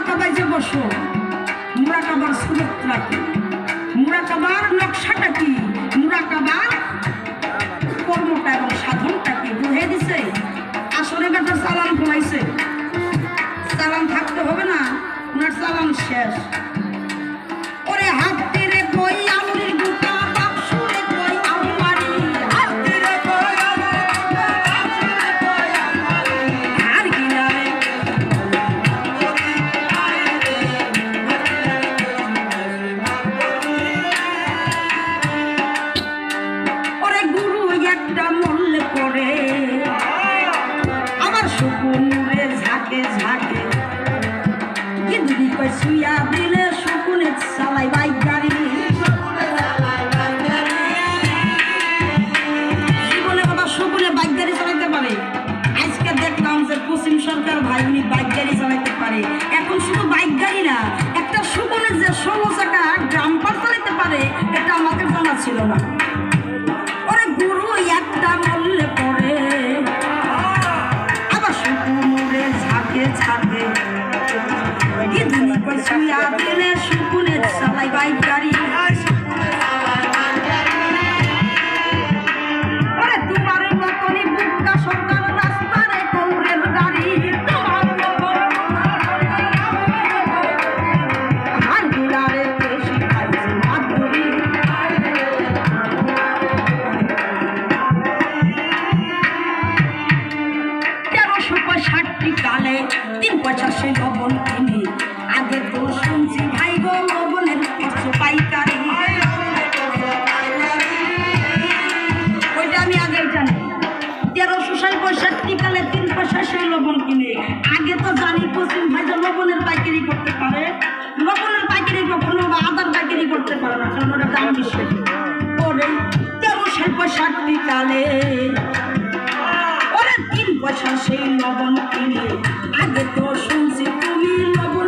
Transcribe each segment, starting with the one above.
মুরাকাবাই যে বসো, মুরাকাবার সুরক্ষা কি? মুরাকাবার নকশাটা কি? মুরাকাবার কর্মটা এবং সাধনটা কি? বুঝে দিছে? আসলে ব্যাপার চালান ঘুমাইছে। একটা মল্লে করে। আবার শুকুনুরে ঝাঁকে ঝাঁকে। গিদুরি কই শুইয়া দিলে শুকুনে চালাই বাইক গাড়ি শুকুনে পশ্চিম সরকার ভাই উনি বাইক গাড়ি চালাতে পারে। এখন শুধু বাইক গাড়ি না, একটা শুকুনের যে ষোলো চাকা চালাতে পারে, এটা আমাদের জানা ছিল না। পঁয়ষট্টি কালে তিন পয়সা সে লবণ পশ্চিম লবণের পাইকারি করতে পারে লবণের পাইকারি কখনো বা আদার পাইকারি করতে পারে না, কারণ ওরা দাম বেশি। ওরে তেরোশো পঁয়ষট্টি কালে ওরে তিন পয়সা সেই লবণ কিনে। আগে তো শুনছি তুমি লবণে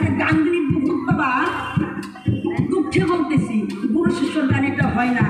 একটা গান দিলি বাবা দুঃখে বলতেছি গুরু শিষ্য গান এটা হয় না।